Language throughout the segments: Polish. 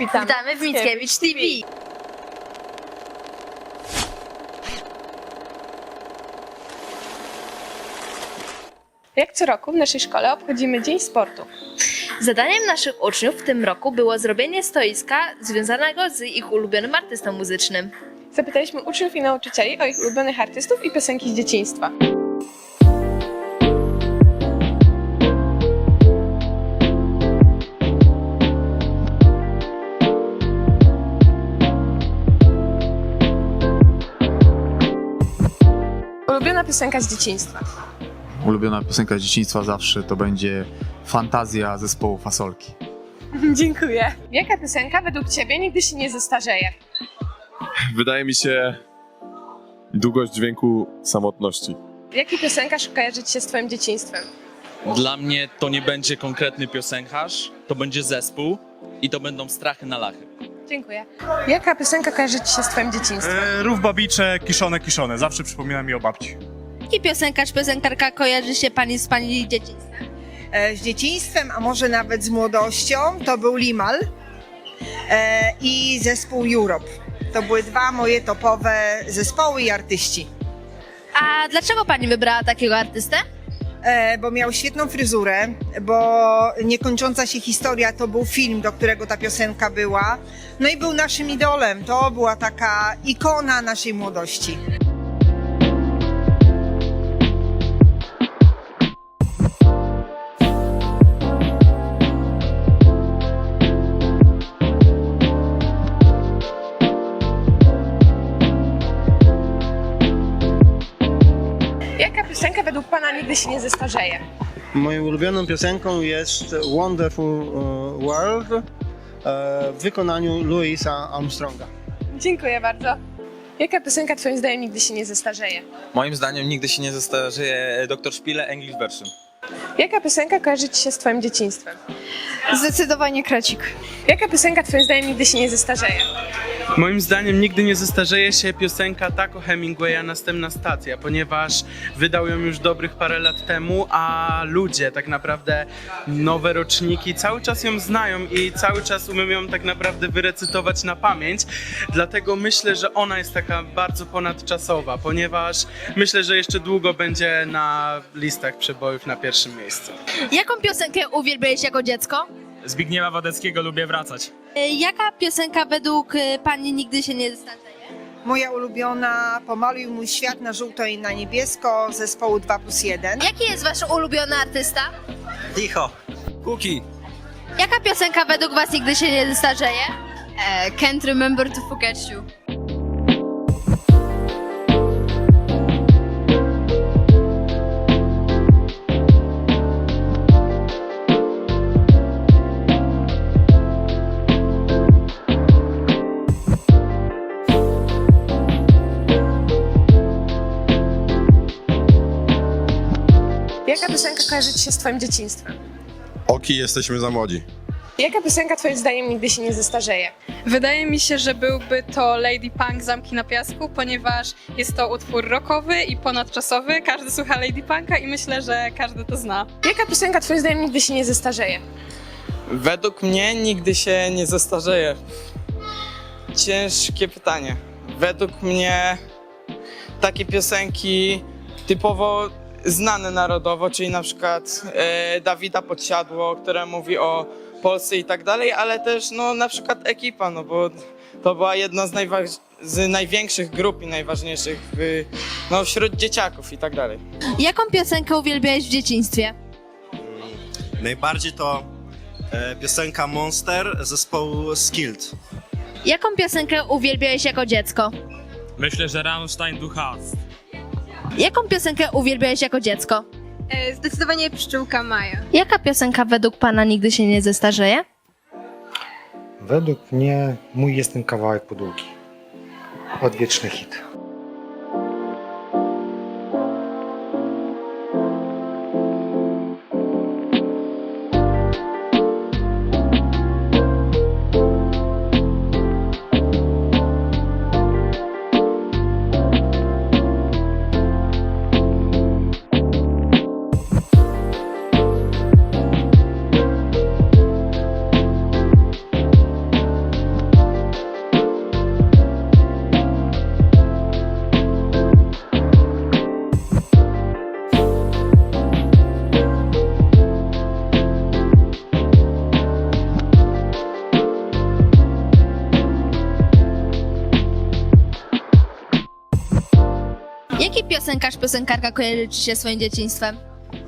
Witamy, Witamy w Mickiewicz TV. Jak co roku w naszej szkole obchodzimy Dzień Sportu. Zadaniem naszych uczniów w tym roku było zrobienie stoiska związanego z ich ulubionym artystą muzycznym. Zapytaliśmy uczniów i nauczycieli o ich ulubionych artystów i piosenki z dzieciństwa. Ulubiona piosenka z dzieciństwa. Ulubiona piosenka z dzieciństwa zawsze to będzie Fantazja zespołu Fasolki. Dziękuję. Jaka piosenka według Ciebie nigdy się nie zestarzeje? Wydaje mi się długość dźwięku samotności. Jaki piosenkarz kojarzy Ci się z Twoim dzieciństwem? Dla mnie to nie będzie konkretny piosenkarz, to będzie zespół i to będą strachy na lachy. Dziękuję. Jaka piosenka kojarzy Ci się z Twoim dzieciństwem? E, Rów babicze, kiszone, kiszone. Zawsze przypomina mi o babci. Jaki piosenkarz, piosenkarka kojarzy się pani z pani dzieciństwa? e, z dzieciństwem, a może nawet z młodością, to był Limal e, i zespół Europe. To były dwa moje topowe zespoły i artyści, A dlaczego pani wybrała takiego artystę? E, bo miał świetną fryzurę, bo Niekończąca się historia to był film, do którego ta piosenka była. No i był naszym idolem, to była taka ikona naszej młodości. Piosenka według Pana nigdy się nie zestarzeje? Moją ulubioną piosenką jest Wonderful e, World e, w wykonaniu Louisa Armstronga. Dziękuję bardzo. Jaka piosenka Twoim zdaniem nigdy się nie zestarzeje? Moim zdaniem nigdy się nie zestarzeje Dr. Szpile English Version. Jaka piosenka kojarzy Ci się z Twoim dzieciństwem? Zdecydowanie krecik. Jaka piosenka Twoim zdaniem nigdy się nie zestarzeje? Moim zdaniem nigdy nie zestarzeje się piosenka Taco Hemingwaya Następna stacja, ponieważ wydał ją już dobrych parę lat temu, a ludzie, tak naprawdę nowe roczniki cały czas ją znają i cały czas umieją ją tak naprawdę wyrecytować na pamięć. Dlatego myślę, że ona jest taka bardzo ponadczasowa, ponieważ myślę, że jeszcze długo będzie na listach przebojów na pierwszym miejscu. Jaką piosenkę uwielbiałeś jako dziecko? Zbigniewa Wodeckiego lubię wracać. E, Jaka piosenka według e, pani nigdy się nie zestarzeje? Moja ulubiona Pomaluj mój świat na żółto i na niebiesko zespołu 2 plus 1. Jaki jest wasz ulubiony artysta? Licho. Kuki. Jaka piosenka według was nigdy się nie zestarzeje? E, can't remember to forget you. Jaka piosenka kojarzy Ci się z Twoim dzieciństwem? Oki jesteśmy za młodzi. Jaka piosenka Twoim zdaniem nigdy się nie zestarzeje? Wydaje mi się, że byłby to Lady Punk Zamki na Piasku, ponieważ jest to utwór rockowy i ponadczasowy. Każdy słucha Lady Punka i myślę, że każdy to zna. Jaka piosenka Twoim zdaniem nigdy się nie zestarzeje? Według mnie nigdy się nie zestarzeje. Ciężkie pytanie. Według mnie takie piosenki typowo znane narodowo, czyli na przykład e, Dawida Podsiadło, które mówi o Polsce i tak dalej, ale też no na przykład Ekipa, no bo to była jedna z, najwa- z największych grup i najważniejszych w, no, wśród dzieciaków i tak dalej. Jaką piosenkę uwielbiałeś w dzieciństwie? Najbardziej to e, piosenka Monster zespołu Skilled. Jaką piosenkę uwielbiałeś jako dziecko? Myślę, że Rammstein du hast. Jaką piosenkę uwielbiałeś jako dziecko? E, zdecydowanie Pszczółka Maja. Jaka piosenka według pana nigdy się nie zestarzeje? Według mnie mój jest ten kawałek podługi. Odwieczny hit. Piosenkarz, piosenkarka kojarzy ci się swoim dzieciństwem?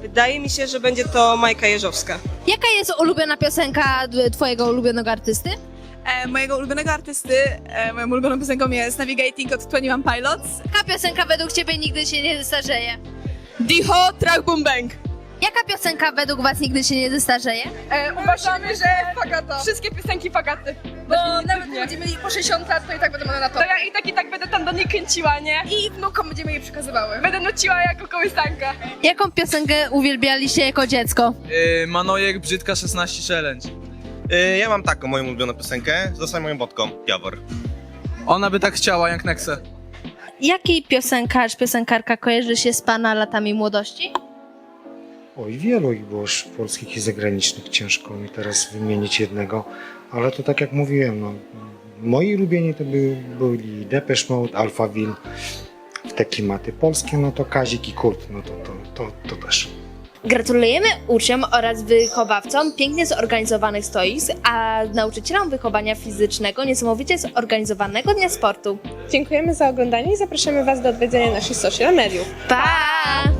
Wydaje mi się, że będzie to Majka Jeżowska. Jaka jest ulubiona piosenka d- twojego ulubionego artysty? E, mojego ulubionego artysty, e, moją ulubioną piosenką jest Navigating od 21 Pilots. Jaka piosenka według ciebie nigdy się nie zestarzeje? Diho, Track Boom Bang. Jaka piosenka według was nigdy się nie zestarzeje? E, uważamy, że Fagata. Wszystkie piosenki Fagaty. Bo nawet jak będziemy mieli po 60 lat, to i tak będą one na to. To ja i tak i tak będę tam do niej kręciła, nie? I wnukom będziemy je przekazywały. Będę nuciła jako kołysanka. Jaką piosenkę uwielbialiście jako dziecko? Manojek Brzydka 16 Challenge. ja mam taką moją ulubioną piosenkę, zostań moją wodką, Jawor. Ona by tak chciała, jak Nexe. Jaki piosenkarz, piosenkarka kojarzy się z pana latami młodości? Oj, wielu ich było już polskich i zagranicznych, ciężko mi teraz wymienić jednego, ale to tak jak mówiłem, no, moi ulubieni to by, byli Depeche Mode, Alphaville, w te klimaty polskie, no to Kazik i Kurt, no to, to, to, to też. Gratulujemy uczniom oraz wychowawcom pięknie zorganizowanych stoisk, a nauczycielom wychowania fizycznego niesamowicie zorganizowanego Dnia Sportu. Dziękujemy za oglądanie i zapraszamy Was do odwiedzenia naszych social mediów. Pa!